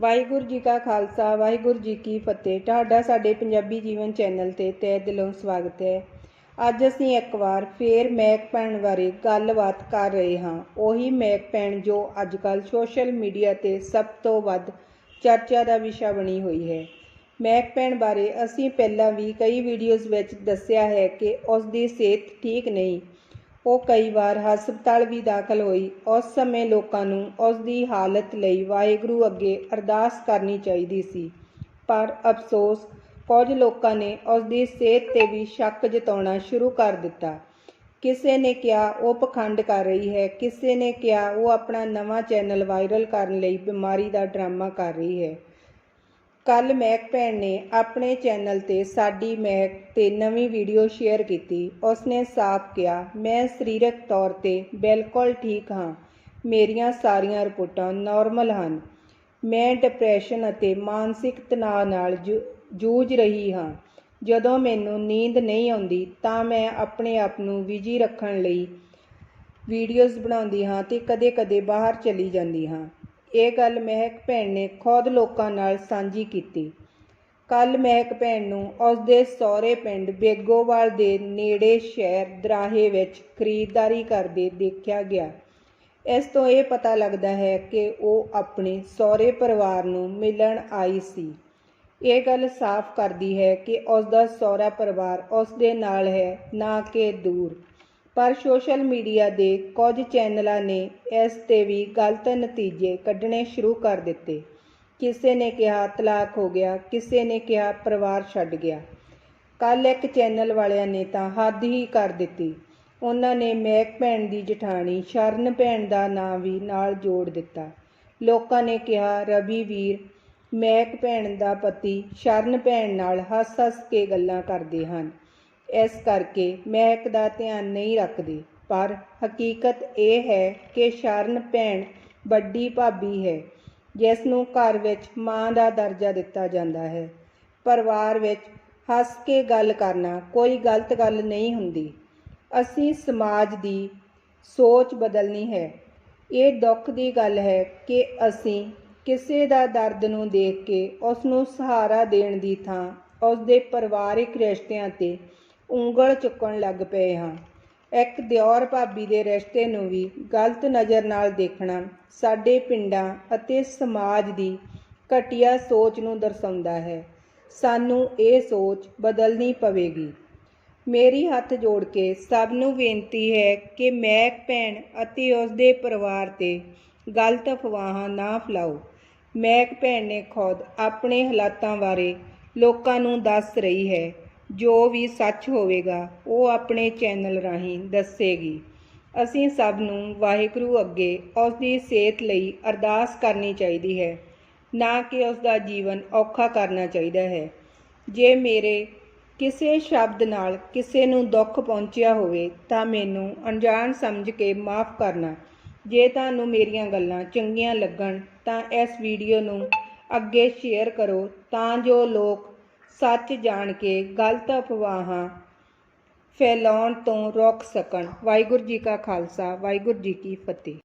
ਵਾਹਿਗੁਰੂ ਜੀ ਕਾ ਖਾਲਸਾ, ਵਾਹਿਗੁਰੂ ਜੀ ਕੀ ਫਤਿਹ। ਤੁਹਾਡਾ ਸਾਡੇ ਪੰਜਾਬੀ ਜੀਵਨ ਚੈਨਲ ਤੇ ਤਹਿ ਦਿਲੋਂ ਸਵਾਗਤ ਹੈ। ਅੱਜ ਅਸੀਂ ਇੱਕ ਵਾਰ ਫੇਰ ਮੈਕ ਪੈਣ ਬਾਰੇ ਗੱਲਬਾਤ ਕਰ ਰਹੇ ਹਾਂ। ਉਹੀ ਮੈਕ ਪੈਣ ਜੋ ਅੱਜ ਅੱਜਕੱਲ ਸੋਸ਼ਲ ਮੀਡੀਆ ਤੇ ਸਭ ਤੋਂ ਵੱਧ ਚਰਚਾ ਦਾ ਵਿਸ਼ਾ ਬਣੀ ਹੋਈ ਹੈ। ਮੈਕ ਪੈਣ ਬਾਰੇ ਅਸੀਂ ਪਹਿਲਾਂ ਵੀ ਕਈ ਵੀਡੀਓਜ਼ ਵਿੱਚ ਦੱਸਿਆ ਹੈ ਕਿ ਉਸ ਦੀ ਸਿਹਤ ਠੀਕ ਨਹੀਂ। ਉਹ ਕਈ ਵਾਰ ਹਸਪਤਾਲ ਵੀ ਦਾਖਲ ਹੋਈ। ਉਸ ਸਮੇਂ ਲੋਕਾਂ ਨੂੰ ਉਸ ਦੀ ਹਾਲਤ ਲਈ ਵਾਹਿਗੁਰੂ ਅੱਗੇ ਅਰਦਾਸ ਕਰਨੀ ਚਾਹੀਦੀ ਸੀ। ਪਰ ਅਫਸੋਸ, ਕੁਝ ਲੋਕਾਂ ਨੇ ਉਸ ਦੀ ਸਿਹਤ ਤੇ ਵੀ ਸ਼ੱਕ ਜਤਾਉਣਾ ਸ਼ੁਰੂ ਕਰ ਦਿੱਤਾ। ਕਿਸੇ ਨੇ ਕਿਹਾ, ਉਹ ਪਖੰਡ ਕਰ ਰਹੀ ਹੈ। ਕਿਸੇ ਨੇ ਕਿਹਾ, ਉਹ ਆਪਣਾ ਨਵਾਂ ਚੈਨਲ ਵਾਇਰਲ ਕਰਨ ਲਈ ਬਿਮਾਰੀ ਦਾ ਡਰਾਮਾ ਕਰ ਰਹੀ ਹੈ। ਕੱਲ ਮਹਿਕ ਭੈਣ ਨੇ ਆਪਣੇ ਚੈਨਲ ਤੇ ਸਾਡੀ ਮਹਿਕ ਤੇ ਨਵੀਂ ਵੀਡੀਓ ਸ਼ੇਅਰ ਕੀਤੀ। ਉਸਨੇ ਸਾਫ਼ ਕਿਹਾ, ਮੈਂ ਸਰੀਰਕ ਤੌਰ ਤੇ ਬਿਲਕੁਲ ਠੀਕ ਹਾਂ। ਮੇਰੀਆਂ ਸਾਰੀਆਂ ਰਿਪੋਰਟਾਂ ਨਾਰਮਲ ਹਨ। ਮੈਂ ਡਿਪਰੈਸ਼ਨ ਅਤੇ ਮਾਨਸਿਕ ਤਣਾਅ ਨਾਲ ਜੂ- ਜੂਝ ਰਹੀ ਹਾਂ। ਜਦੋਂ ਮੈਨੂੰ ਨੀਂਦ ਨਹੀਂ ਆਉਂਦੀ, ਤਾਂ ਮੈਂ ਆਪਣੇ ਆਪ ਨੂੰ ਬਿਜ਼ੀ ਰੱਖਣ ਲਈ ਵੀਡੀਓਜ਼ ਬਣਾਉਂਦੀ ਹਾਂ ਤੇ ਕਦੇ-ਕਦੇ ਬਾਹਰ ਚਲੀ ਜਾਂਦੀ ਹਾਂ। ਇਹ ਗੱਲ ਮਹਿਕ ਭੈਣ ਨੇ ਖੁਦ ਲੋਕਾਂ ਨਾਲ ਸਾਂਝੀ ਕੀਤੀ। ਕੱਲ ਮਹਿਕ ਭੈਣ ਨੂੰ ਉਸਦੇ ਸਹੁਰੇ ਪਿੰਡ ਬੇਗੋਵਾਲ ਦੇ ਨੇੜੇ ਸ਼ਹਿਰ ਦਰਾਹੇ ਵਿੱਚ ਖਰੀਦਦਾਰੀ ਕਰਦੇ ਦੇਖਿਆ ਗਿਆ। ਇਸ ਤੋਂ ਇਹ ਪਤਾ ਲੱਗਦਾ ਹੈ ਕਿ ਉਹ ਆਪਣੇ ਸਹੁਰੇ ਪਰਿਵਾਰ ਨੂੰ ਮਿਲਣ ਆਈ ਸੀ। ਇਹ ਗੱਲ ਸਾਫ਼ ਕਰਦੀ ਹੈ ਕਿ ਉਸ ਦਾ ਸਹੁਰਾ ਪਰਿਵਾਰ ਉਸ ਦੇ ਨਾਲ ਹੈ, ਨਾ ਕਿ ਦੂਰ। ਪਰ ਸੋਸ਼ਲ ਮੀਡੀਆ ਦੇ ਕੁਝ ਚੈਨਲਾਂ ਨੇ ਇਸ ਤੇ ਵੀ ਗਲਤ ਨਤੀਜੇ ਕੱਢਣੇ ਸ਼ੁਰੂ ਕਰ ਦਿੱਤੇ। ਕਿਸੇ ਨੇ ਕਿਹਾ, ਤਲਾਕ ਹੋ ਗਿਆ। ਕਿਸੇ ਨੇ ਕਿਹਾ, ਪਰਿਵਾਰ ਛੱਡ ਗਿਆ। ਕੱਲ ਇੱਕ ਚੈਨਲ ਵਾਲਿਆਂ ਨੇ ਤਾਂ ਹੱਦ ਹੀ ਕਰ ਦਿੱਤੀ। ਉਹਨਾਂ ਨੇ ਮਹਿਕ ਭੈਣ ਦੀ ਜਠਾਣੀ ਸ਼ਰਨ ਭੈਣ ਦਾ ਨਾਂ ਵੀ ਨਾਲ ਜੋੜ ਦਿੱਤਾ। ਲੋਕਾਂ ਨੇ ਕਿਹਾ, ਰਵੀ ਵੀਰ, ਮਹਿਕ ਭੈਣ ਦਾ ਪਤੀ ਸ਼ਰਨ ਭੈਣ ਨਾਲ ਹੱਸ-ਹੱਸ ਕੇ ਗੱਲਾਂ ਕਰਦੇ ਹਨ। ਇਸ ਕਰਕੇ ਮਹਿਕ ਦਾ ਧਿਆਨ ਨਹੀਂ ਰੱਖਦੇ। ਪਰ ਹਕੀਕਤ ਇਹ ਹੈ ਕਿ ਸ਼ਰਨ ਭੈਣ ਵੱਡੀ ਭਾਬੀ ਹੈ, ਜਿਸ ਨੂੰ ਘਰ ਵਿੱਚ ਮਾਂ ਦਾ ਦਰਜਾ ਦਿੱਤਾ ਜਾਂਦਾ ਹੈ। ਪਰਿਵਾਰ ਵਿੱਚ ਹੱਸ ਕੇ ਗੱਲ ਕਰਨਾ ਕੋਈ ਗਲਤ ਗੱਲ ਨਹੀਂ ਹੁੰਦੀ। ਅਸੀਂ ਸਮਾਜ ਦੀ ਸੋਚ ਬਦਲਣੀ ਹੈ। ਇਹ ਦੁੱਖ ਦੀ ਗੱਲ ਹੈ ਕਿ ਅਸੀਂ ਕਿਸੇ ਦਾ ਦਰਦ ਨੂੰ ਦੇਖ ਕੇ ਉਸ ਨੂੰ ਸਹਾਰਾ ਦੇਣ ਦੀ ਥਾਂ ਉਸ ਦੇ ਪਰਿਵਾਰਿਕ ਰਿਸ਼ਤਿਆਂ ਤੇ ਉਂਗਲ ਚੁੱਕਣ ਲੱਗ ਪਏ ਹਾਂ। ਇੱਕ ਦਿਓਰ ਭਾਬੀ ਦੇ ਰਿਸ਼ਤੇ ਨੂੰ ਵੀ ਗਲਤ ਨਜ਼ਰ ਨਾਲ ਦੇਖਣਾ ਸਾਡੇ ਪਿੰਡਾਂ ਅਤੇ ਸਮਾਜ ਦੀ ਘਟੀਆ ਸੋਚ ਨੂੰ ਦਰਸਾਉਂਦਾ ਹੈ। ਸਾਨੂੰ ਇਹ ਸੋਚ ਬਦਲਣੀ ਪਵੇਗੀ। ਮੇਰੀ ਹੱਥ ਜੋੜ ਕੇ ਸਭ ਨੂੰ ਬੇਨਤੀ ਹੈ ਕਿ ਮਹਿਕ ਭੈਣ ਅਤੇ ਉਸ ਦੇ ਪਰਿਵਾਰ ਤੇ ਗਲਤ ਅਫਵਾਹਾਂ ਨਾ ਫੈਲਾਓ। ਮੈਕ ਭੈਣ ਨੇ ਖੁਦ ਆਪਣੇ ਹਾਲਾਤਾਂ ਬਾਰੇ ਲੋਕਾਂ ਨੂੰ ਦੱਸ ਰਹੀ ਹੈ ਜੋ ਵੀ ਸੱਚ ਹੋਵੇਗਾ, ਉਹ ਆਪਣੇ ਚੈਨਲ ਰਾਹੀਂ ਦੱਸੇਗੀ। ਅਸੀਂ ਸਭ ਨੂੰ ਵਾਹਿਗੁਰੂ ਅੱਗੇ ਉਸ ਦੀ ਸਿਹਤ ਲਈ ਅਰਦਾਸ ਕਰਨੀ ਚਾਹੀਦੀ ਹੈ, ਨਾ ਕਿ ਉਸ ਦਾ ਜੀਵਨ ਔਖਾ ਕਰਨਾ ਚਾਹੀਦਾ ਹੈ। ਜੇ ਮੇਰੇ ਕਿਸੇ ਸ਼ਬਦ ਨਾਲ ਕਿਸੇ ਨੂੰ ਦੁੱਖ ਪਹੁੰਚਿਆ ਹੋਵੇ, ਤਾਂ ਮੈਨੂੰ ਅਣਜਾਣ ਸਮਝ ਕੇ ਮਾਫ ਕਰਨਾ। ਜੇ ਤੁਹਾਨੂੰ ਮੇਰੀਆਂ ਗੱਲਾਂ ਚੰਗੀਆਂ ਲੱਗਣ, ਤਾਂ ਇਸ ਵੀਡੀਓ ਨੂੰ ਅੱਗੇ ਸ਼ੇਅਰ ਕਰੋ, ਤਾਂ ਜੋ ਲੋਕ ਸੱਚ ਜਾਣ ਕੇ ਗਲਤ ਅਫਵਾਹਾਂ ਫੈਲਾਉਣ ਤੋਂ ਰੋਕ ਸਕਣ। ਵਾਹਿਗੁਰੂ ਜੀ ਕਾ ਖਾਲਸਾ, ਵਾਹਿਗੁਰੂ ਜੀ ਕੀ ਫਤਿਹ।